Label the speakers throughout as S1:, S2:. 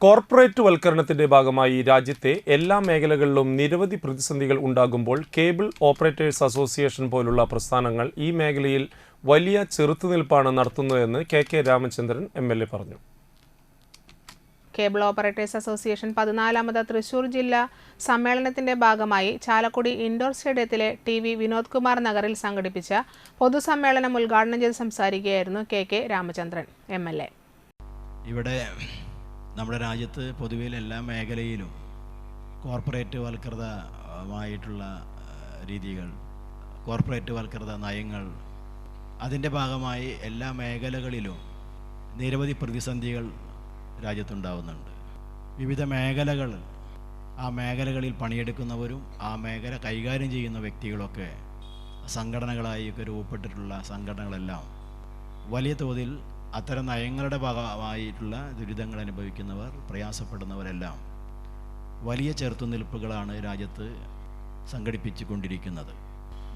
S1: Corporate വൽക്കരണത്തിന്റെ ഭാഗമായി രാജ്യത്തെ എല്ലാ മേഖലകളിലും നിരവധി പ്രതിസന്ധികൾ ഉണ്ടാകുമ്പോൾ കേബിൾ ഓപ്പറേറ്റേഴ്സ് അസോസിയേഷൻ പോലുള്ള പ്രസ്ഥാനങ്ങൾ ഈ മേഖലയിൽ വലിയ ചെറുത്തുനിൽപ്പാണ് നടത്തുന്നതെന്ന് K K Ramachandran M L A പറഞ്ഞു.
S2: കേബിൾ ഓപ്പറേറ്റേഴ്സ് അസോസിയേഷൻ പതിനാലാമത് തൃശൂർ ജില്ലാ സമ്മേളനത്തിന്റെ ഭാഗമായി ചാലക്കുടി ഇൻഡോർ സ്റ്റേഡിയത്തിലെ ടി വി വിനോദ് കുമാർ നഗറിൽ സംഘടിപ്പിച്ച പൊതുസമ്മേളനം ഉദ്ഘാടനം ചെയ്ത് സംസാരിക്കുകയായിരുന്നു K K Ramachandran M L A.
S3: ഇവിടെ നമ്മുടെ രാജ്യത്ത് പൊതുവേ എല്ലാ മേഖലയിലും കോർപ്പറേറ്റ് വൽകൃതമായിട്ടുള്ള രീതികൾ കോർപ്പറേറ്റ് വൽകൃത നയങ്ങൾ അതിന്റെ ഭാഗമായി എല്ലാ മേഖലകളിലും നിരവധി പ്രതിസന്ധികൾ രാജ്യത്തുണ്ടാവുന്നുണ്ട്. വിവിധ മേഖലകൾ ആ മേഖലകളിൽ പണിയെടുക്കുന്നവരും ആ മേഖല കൈകാര്യം ചെയ്യുന്ന വ്യക്തികളൊക്കെ സംഘടനകളായി ഒക്കെ രൂപപ്പെട്ടിട്ടുള്ള സംഘടനകളെല്ലാം വലിയ തോതിൽ അത്തരം നയങ്ങളുടെ ഭാഗമായിട്ടുള്ള ദുരിതങ്ങൾ അനുഭവിക്കുന്നവർ പ്രയാസപ്പെടുന്നവരെല്ലാം വലിയ ചെറുത്തുനിൽപ്പുകളാണ് രാജ്യത്ത് സംഘടിപ്പിച്ചു കൊണ്ടിരിക്കുന്നത്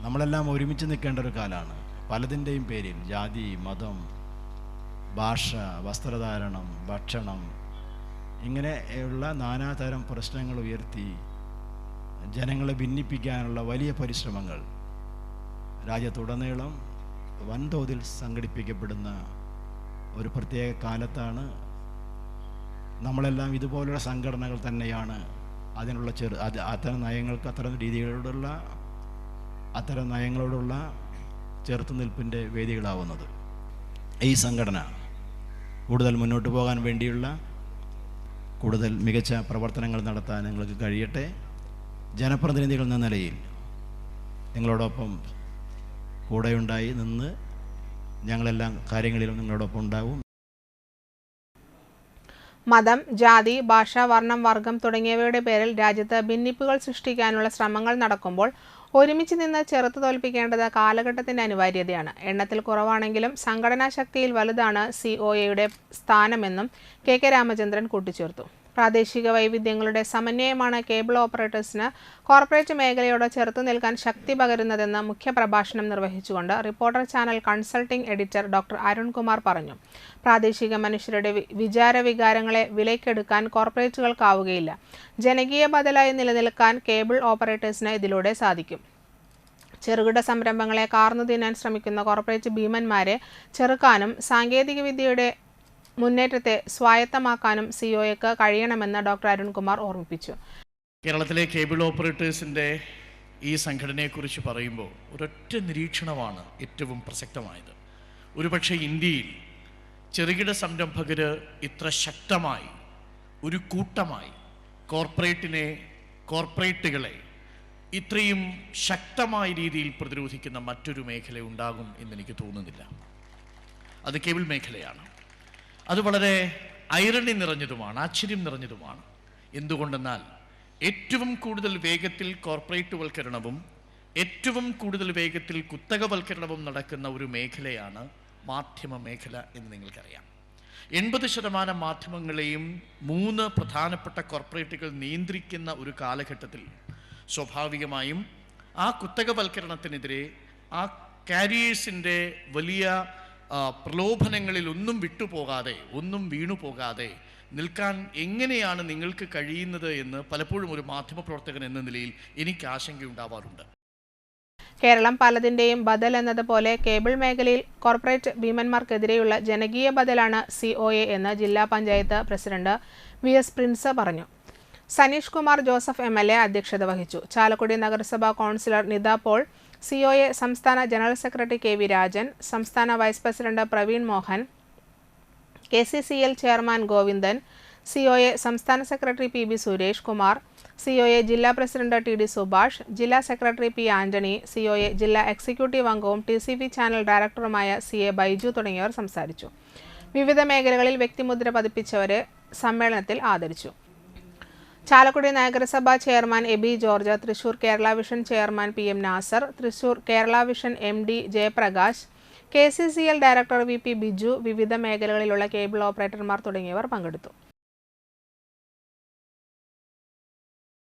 S3: നമ്മളെല്ലാം ഒരുമിച്ച് നിൽക്കേണ്ട ഒരു കാലമാണ് പലതിന്റെയും പേരിൽ ജാതി മതം ഭാഷ വസ്ത്രധാരണം ഭക്ഷണം ഇങ്ങനെയുള്ള നാനാതരം പ്രശ്നങ്ങൾ ഉയർത്തി ജനങ്ങളെ ഭിന്നിപ്പിക്കാനുള്ള വലിയ പരിശ്രമങ്ങൾ രാജ്യത്തുടനീളം വൻതോതിൽ സംഘടിപ്പിക്കപ്പെടുന്ന ഒരു പ്രത്യേക കാലത്താണ് നമ്മളെല്ലാം ഇതുപോലുള്ള സംഘടനകൾ തന്നെയാണ് അതിനുള്ള ചെറു അത് അത്തരം നയങ്ങൾക്ക് അത്തരം രീതികളോടുള്ള അത്തരം നയങ്ങളോടുള്ള ചെറുത്തുനിൽപ്പിന്റെ വേദികളാവുന്നത്. ഈ സംഘടന കൂടുതൽ മുന്നോട്ട് പോകാൻ വേണ്ടിയുള്ള കൂടുതൽ മികച്ച പ്രവർത്തനങ്ങൾ നടത്താൻ നിങ്ങൾക്ക് കഴിയട്ടെ. ജനപ്രതിനിധികൾ എന്ന നിലയിൽ നിങ്ങളോടൊപ്പം കൂടെയുണ്ടായി നിന്ന് ഞങ്ങളെല്ലാം കാര്യങ്ങളിലും നിങ്ങളോടൊപ്പം ഉണ്ടാവും.
S2: മതം ജാതി ഭാഷ വർണം വർഗം തുടങ്ങിയവയുടെ പേരിൽ രാജ്യത്ത് ഭിന്നിപ്പുകൾ സൃഷ്ടിക്കാനുള്ള ശ്രമങ്ങൾ നടക്കുമ്പോൾ ഒരുമിച്ച് നിന്ന് ചെറുത്തു തോൽപ്പിക്കേണ്ടത് കാലഘട്ടത്തിന്റെ അനിവാര്യതയാണ്. എണ്ണത്തിൽ കുറവാണെങ്കിലും സംഘടനാ ശക്തിയിൽ വലുതാണ് സി ഒ എയുടെ സ്ഥാനമെന്നും കെ കെ രാമചന്ദ്രൻ കൂട്ടിച്ചേർത്തു. പ്രാദേശിക വൈവിധ്യങ്ങളുടെ സമന്വയമാണ് കേബിൾ ഓപ്പറേറ്റേഴ്സിന് കോർപ്പറേറ്റ് മേഖലയോട് ചെറുത്തു നിൽക്കാൻ ശക്തി പകരുന്നതെന്ന് മുഖ്യപ്രഭാഷണം നിർവഹിച്ചുകൊണ്ട് reporter channel consulting editor doctor Arunkumar പറഞ്ഞു. പ്രാദേശിക മനുഷ്യരുടെ വിചാര വികാരങ്ങളെ വിലയ്ക്കെടുക്കാൻ കോർപ്പറേറ്റുകൾക്കാവുകയില്ല. ജനകീയ ബദലായി നിലനിൽക്കാൻ കേബിൾ ഓപ്പറേറ്റേഴ്സിന് ഇതിലൂടെ സാധിക്കും. ചെറുകിട സംരംഭങ്ങളെ കാർന്നു തിന്നാൻ ശ്രമിക്കുന്ന കോർപ്പറേറ്റ് ഭീമന്മാരെ ചെറുക്കാനും സാങ്കേതികവിദ്യയുടെ മുന്നേറ്റത്തെ സ്വായത്തമാക്കാനും സിഒഎക്ക് കഴിയണമെന്ന് ഡോക്ടർ അരുൺകുമാർ ഓർമ്മിപ്പിച്ചു.
S4: കേരളത്തിലെ കേബിൾ ഓപ്പറേറ്റേഴ്സിന്റെ ഈ സംഘടനയെക്കുറിച്ച് പറയുമ്പോൾ ഒരൊറ്റ നിരീക്ഷണമാണ് ഏറ്റവും പ്രസക്തമായത്. ഒരുപക്ഷെ ഇന്ത്യയിൽ ചെറുകിട സംരംഭകർ ഇത്ര ശക്തമായി ഒരു കൂട്ടമായി കോർപ്പറേറ്റിനെ കോർപ്പറേറ്റുകളെ ഇത്രയും ശക്തമായ രീതിയിൽ പ്രതിരോധിക്കുന്ന മറ്റൊരു മേഖല ഉണ്ടാകും എന്നെനിക്ക് തോന്നുന്നില്ല. അത് കേബിൾ മേഖലയാണ്. അത് വളരെ ഐറണി നിറഞ്ഞതുമാണ് ആശ്ചര്യം നിറഞ്ഞതുമാണ്. എന്തുകൊണ്ടെന്നാൽ ഏറ്റവും കൂടുതൽ വേഗത്തിൽ കോർപ്പറേറ്റ് വൽക്കരണവും ഏറ്റവും കൂടുതൽ വേഗത്തിൽ കുത്തകവൽക്കരണവും നടക്കുന്ന ഒരു മേഖലയാണ് മാധ്യമ മേഖല എന്ന് നിങ്ങൾക്കറിയാം. എൺപത് ശതമാനം മാധ്യമങ്ങളെയും മൂന്ന് പ്രധാനപ്പെട്ട കോർപ്പറേറ്റുകൾ നിയന്ത്രിക്കുന്ന ഒരു കാലഘട്ടത്തിൽ സ്വാഭാവികമായും ആ കുത്തകവൽക്കരണത്തിനെതിരെ ആ കാരിയേഴ്സിന്റെ വലിയ പ്രലോഭനങ്ങളിൽ ഒന്നും വിട്ടുപോകാതെ ഒന്നും വീണു പോകാതെ നിൽക്കാൻ എങ്ങനെയാണ് നിങ്ങൾക്ക് കഴിയുന്നത് എന്ന് പലപ്പോഴും ഒരു മാധ്യമപ്രവർത്തകൻ എന്ന നിലയിൽ എനിക്ക് ആശങ്കയുണ്ടാവാറുണ്ട്.
S2: കേരളം പലതിന്റെയും ബദൽ എന്നതുപോലെ കേബിൾ മേഖലയിൽ കോർപ്പറേറ്റ് ഭീമന്മാർക്കെതിരെയുള്ള ജനകീയ ബദലാണ് സി ഒ എ എന്ന് ജില്ലാ panchayat president V S Prince പറഞ്ഞു. Saneesh Kumar Joseph M L A അധ്യക്ഷത വഹിച്ചു. ചാലക്കുടി നഗരസഭാ councillor Nitha Paul C O A സംസ്ഥാന general secretary K V Rajan സംസ്ഥാന vice president Praveen Mohan K C C L chairman Govindan C O A സംസ്ഥാന secretary P B Suresh Kumar C O A ജില്ലാ president T D Subhash ജില്ലാ secretary P Antony C O A ജില്ലാ executive അംഗവും T C P channel ഡയറക്ടറുമായ C A Baiju തുടങ്ങിയവർ സംസാരിച്ചു. വിവിധ മേഖലകളിൽ വ്യക്തിമുദ്ര പതിപ്പിച്ചവരെ സമ്മേളനത്തിൽ ആദരിച്ചു. ചാലക്കുടി നഗരസഭാ chairman Aby George Thrissur Kerala vision chairman P M Nasser Thrissur Kerala vision M D Jayaprakash K C C L director V P Biju വിവിധ മേഖലകളിലുള്ള കേബിൾ ഓപ്പറേറ്റർമാർ തുടങ്ങിയവർ പങ്കെടുത്തു.